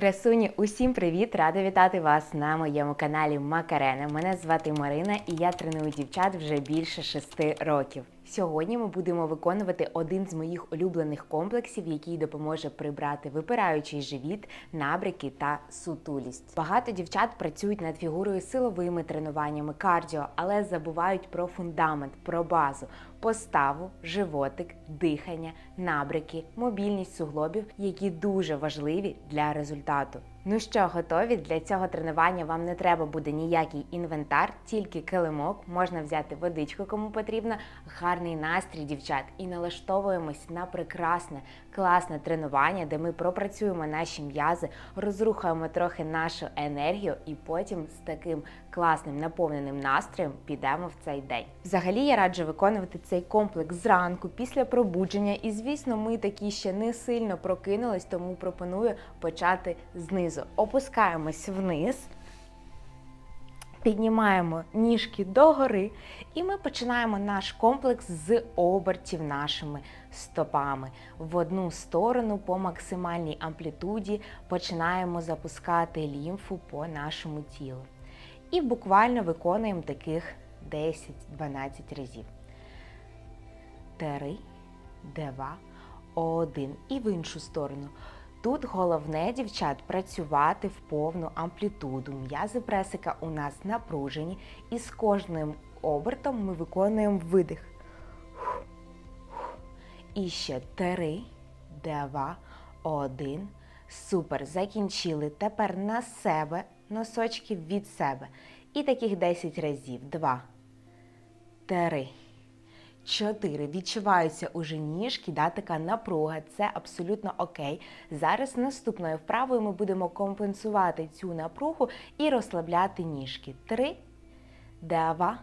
Красуні, усім привіт! Рада вітати вас на моєму каналі Макарена. Мене звати Марина і я треную дівчат вже більше шести років. Сьогодні ми будемо виконувати один з моїх улюблених комплексів, який допоможе прибрати випираючий живіт, набряки та сутулість. Багато дівчат працюють над фігурою силовими тренуваннями кардіо, але забувають про фундамент, про базу, поставу, животик, дихання, набряки, мобільність суглобів, які дуже важливі для результату. Ну що, готові? Для цього тренування вам не треба буде ніякий інвентар, тільки килимок. Можна взяти водичку, кому потрібно, гарний настрій, дівчат, і налаштовуємось на прекрасне, класне тренування, де ми пропрацюємо наші м'язи, розрухаємо трохи нашу енергію, і потім з таким класним наповненим настроєм підемо в цей день. Взагалі я раджу виконувати цей комплекс зранку, після пробудження. І звісно, ми такі ще не сильно прокинулись, тому пропоную почати знизу. Опускаємось вниз. Піднімаємо ніжки догори, і ми починаємо наш комплекс з обертів нашими стопами. В одну сторону по максимальній амплітуді починаємо запускати лімфу по нашому тілу. І буквально виконуємо таких 10-12 разів. Три, два, один. І в іншу сторону. Тут головне, дівчат, працювати в повну амплітуду. М'язи пресика у нас напружені, і з кожним обертом ми виконуємо видих. І ще три, два, один. Супер. Закінчили. Тепер на себе, носочки від себе. І таких 10 разів. Два, три. Чотири. Відчуваються уже ніжки, да, така напруга. Це абсолютно окей. Зараз наступною вправою ми будемо компенсувати цю напругу і розслабляти ніжки. Три, два,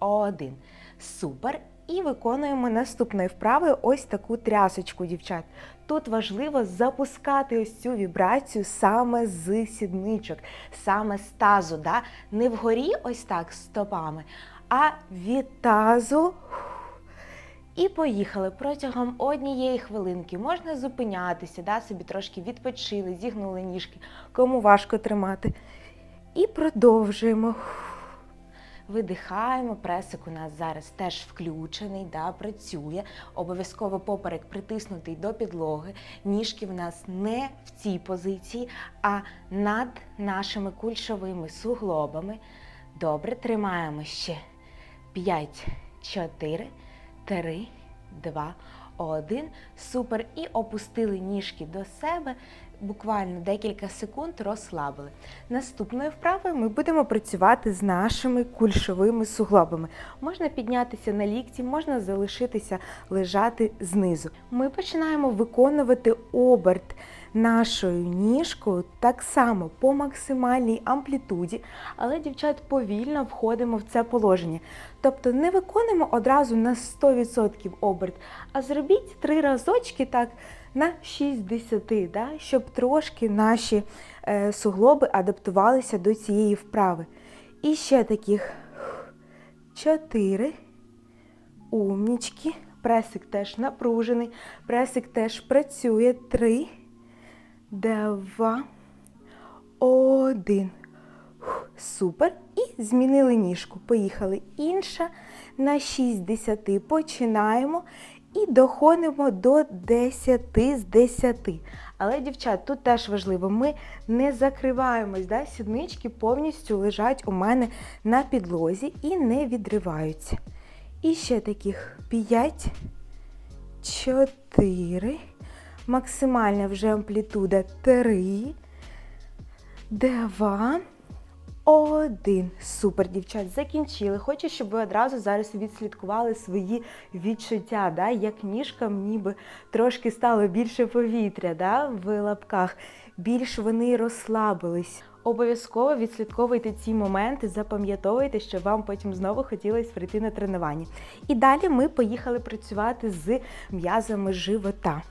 один. Супер. І виконуємо наступною вправою ось таку трясочку, дівчат. Тут важливо запускати ось цю вібрацію саме з сідничок, саме з тазу. Да? Не вгорі ось так стопами, а від тазу. І поїхали протягом однієї хвилинки. Можна зупинятися, да, собі трошки відпочили, зігнули ніжки, кому важко тримати. І продовжуємо. Видихаємо, пресик у нас зараз теж включений, да, працює. Обов'язково поперек притиснутий до підлоги. Ніжки в нас не в цій позиції, а над нашими кульшовими суглобами. Добре, тримаємо ще 5, 4, 3, 2, 1. Супер. І опустили ніжки до себе. Буквально декілька секунд розслабили. Наступною вправою ми будемо працювати з нашими кульшовими суглобами. Можна піднятися на лікті, можна залишитися лежати знизу. Ми починаємо виконувати оберт нашою ніжкою так само по максимальній амплітуді, але, дівчат, повільно входимо в це положення. Тобто не виконуємо одразу на 100% оберт, а зробіть три разочки так на 60, да, щоб трошки наші е, суглоби адаптувалися до цієї вправи. І ще таких 4. Умнічки. Пресик теж напружений. Пресик теж працює. 3, 2, 1. Супер. І змінили ніжку. Поїхали. Інша на 60. Починаємо. І доходимо до 10 з 10. Але, дівчат, тут теж важливо, ми не закриваємось, да? сіднички повністю лежать у мене на підлозі і не відриваються. І ще таких 5, 4, максимальна вже амплітуда 3, 2, один. Супер, дівчат, закінчили. Хочу, щоб ви одразу зараз відслідкували свої відчуття, да? як ніжкам ніби трошки стало більше повітря да? в лапках. Більш вони розслабились. Обов'язково відслідковуйте ці моменти, запам'ятовуйте, щоб вам потім знову хотілося прийти на тренування. І далі ми поїхали працювати з м'язами живота.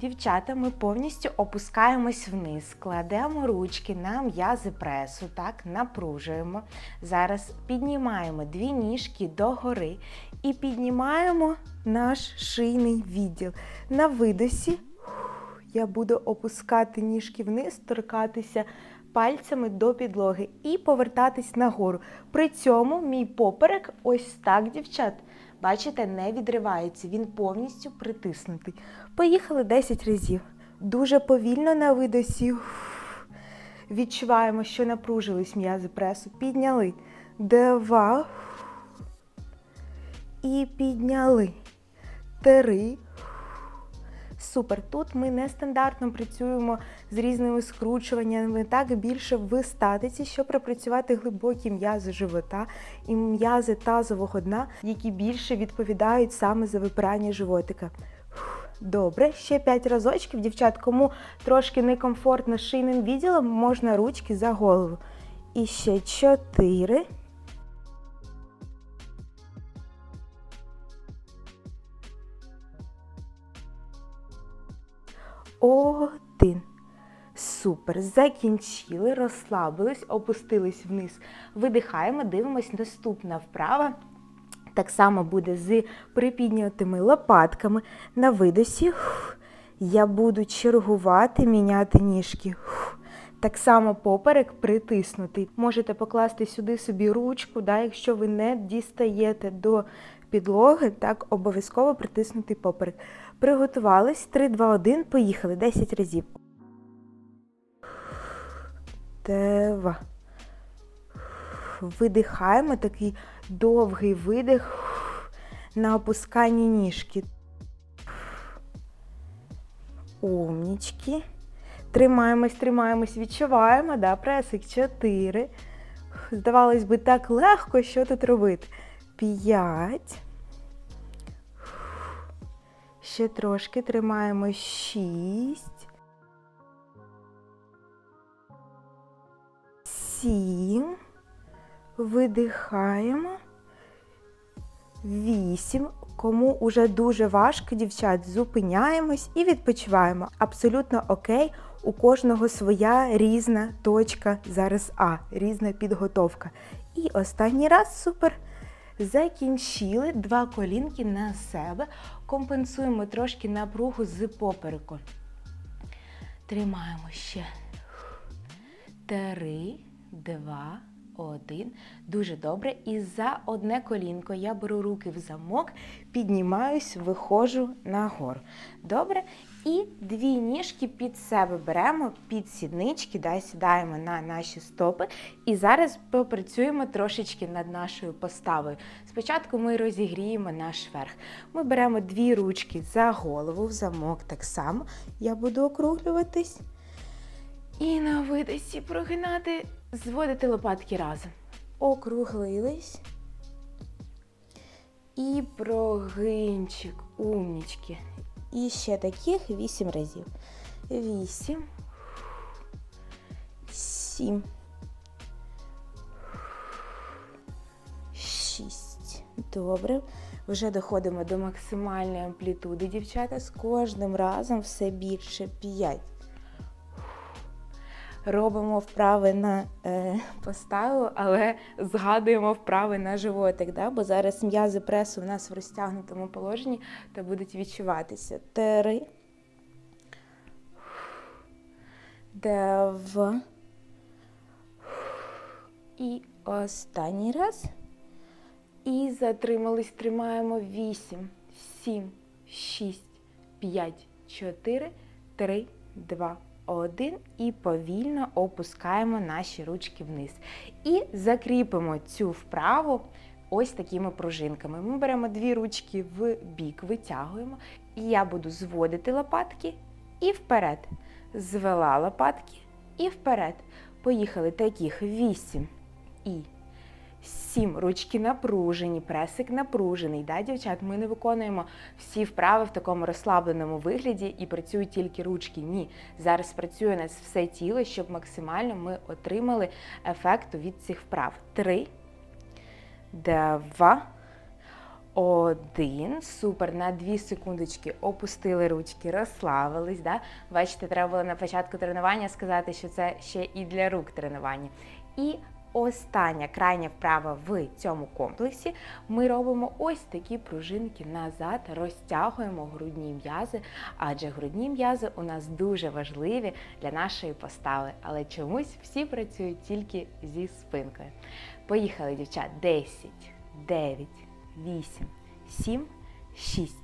Дівчата, ми повністю опускаємось вниз, кладемо ручки на м'язи пресу, так, напружуємо. Зараз піднімаємо дві ніжки догори і піднімаємо наш шийний відділ. На видосі Я буду опускати ніжки вниз, торкатися пальцями до підлоги і повертатись нагору. При цьому мій поперек ось так, дівчат. Бачите, не відривається, він повністю притиснутий. Поїхали 10 разів. Дуже повільно на видосі. Відчуваємо, що напружились м'язи пресу. Підняли. Два. І підняли. Три. Супер. Тут ми нестандартно працюємо з різними скручуваннями, так більше в статиці, щоб пропрацювати глибокі м'язи живота і м'язи тазового дна, які більше відповідають саме за випирання животика. Добре, ще 5 разочків. Дівчат, кому трошки некомфортно шийним відділом, можна ручки за голову. І ще 4. Один. Супер. Закінчили, розслабились, опустились вниз. Видихаємо, дивимось наступна вправа. Так само буде з припіднятими лопатками. На видосі я буду чергувати, міняти ніжки. Так само поперек притиснутий. Можете покласти сюди собі ручку, да, якщо ви не дістаєте до підлоги, так обов'язково притиснутий поперек. Приготувались. 3, 2, 1, поїхали. 10 разів. Два. Видихаємо такий довгий видих на опусканні ніжки. Умнічки. Тримаємось, тримаємось, відчуваємо, да, пресик 4. Здавалось би, так легко, що тут робити. 5. Ще трошки тримаємо 6. 7. Видихаємо. 8. Кому уже дуже важко, дівчат, зупиняємось і відпочиваємо. Абсолютно окей. У кожного своя різна точка зараз А, різна підготовка. І останній раз супер. Закінчили два колінки на себе. Компенсуємо трошки напругу з попереку. Тримаємо ще. Три, два, один. Дуже добре. І за одне колінко я беру руки в замок, піднімаюсь, виходжу нагору. Добре. І дві ніжки під себе беремо, під сіднички, да, сідаємо на наші стопи. І зараз попрацюємо трошечки над нашою поставою. Спочатку ми розігріємо наш верх. Ми беремо дві ручки за голову, в замок так само. Я буду округлюватись. І на видосі прогинати, зводити лопатки разом. Округлились. І прогинчик, умнічки. І ще таких 8 разів. 8. 7. 6. Добре. Вже доходимо до максимальної амплітуди, дівчата. З кожним разом все більше 5. Робимо вправи на е, поставу, але згадуємо вправи на животик, да? бо зараз м'язи пресу в нас в розтягнутому положенні та будуть відчуватися. Три. Два. І останній раз. І затримались, тримаємо 8, 7, 6, 5, 4, 3, 2, 1 і повільно опускаємо наші ручки вниз. І закріпимо цю вправу ось такими пружинками. Ми беремо дві ручки в бік, витягуємо, і я буду зводити лопатки і вперед. Звела лопатки і вперед. Поїхали таких 8 і 7. Ручки напружені, пресик напружений. Да, дівчат? Ми не виконуємо всі вправи в такому розслабленому вигляді і працюють тільки ручки. Ні. Зараз працює у нас все тіло, щоб максимально ми отримали ефекту від цих вправ. Три, два, один. Супер. На дві секундочки опустили ручки, розслабились. Да? Бачите, треба було на початку тренування сказати, що це ще і для рук тренування. І остання крайня вправа в цьому комплексі. Ми робимо ось такі пружинки назад, розтягуємо грудні м'язи, адже грудні м'язи у нас дуже важливі для нашої постави, але чомусь всі працюють тільки зі спинкою. Поїхали, дівчат. 10, 9, 8, 7, 6,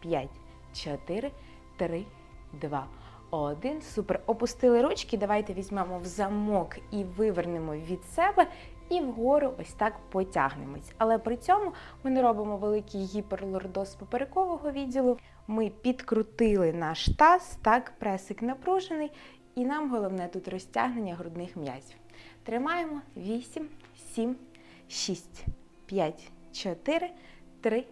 5, 4, 3, 2, 1. Супер. Опустили ручки. Давайте візьмемо в замок і вивернемо від себе. І вгору ось так потягнемось. Але при цьому ми не робимо великий гіперлордоз поперекового відділу. Ми підкрутили наш таз, так, пресик напружений, і нам головне тут розтягнення грудних м'язів. Тримаємо 8, 7, 6, 5, 4, 3,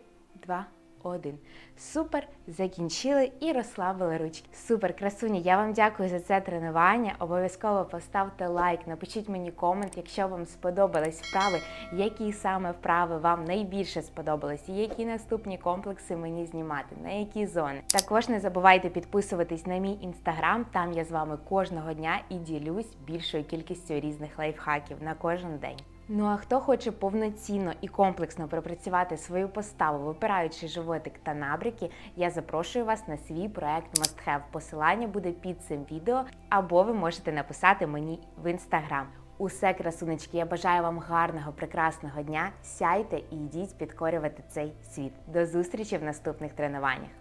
2, 1. Супер, закінчили і розслабили ручки. Супер, красуні, я вам дякую за це тренування. Обов'язково поставте лайк, напишіть мені комент, якщо вам сподобались вправи, які саме вправи вам найбільше сподобались, і які наступні комплекси мені знімати, на які зони. Також не забувайте підписуватись на мій інстаграм. Там я з вами кожного дня і ділюсь більшою кількістю різних лайфхаків на кожен день. Ну а хто хоче повноцінно і комплексно пропрацювати свою поставу, випираючи животик та набряки, я запрошую вас на свій проект Must Have. Посилання буде під цим відео, або ви можете написати мені в інстаграм. Усе, красунечки, я бажаю вам гарного, прекрасного дня. Сяйте і йдіть підкорювати цей світ. До зустрічі в наступних тренуваннях.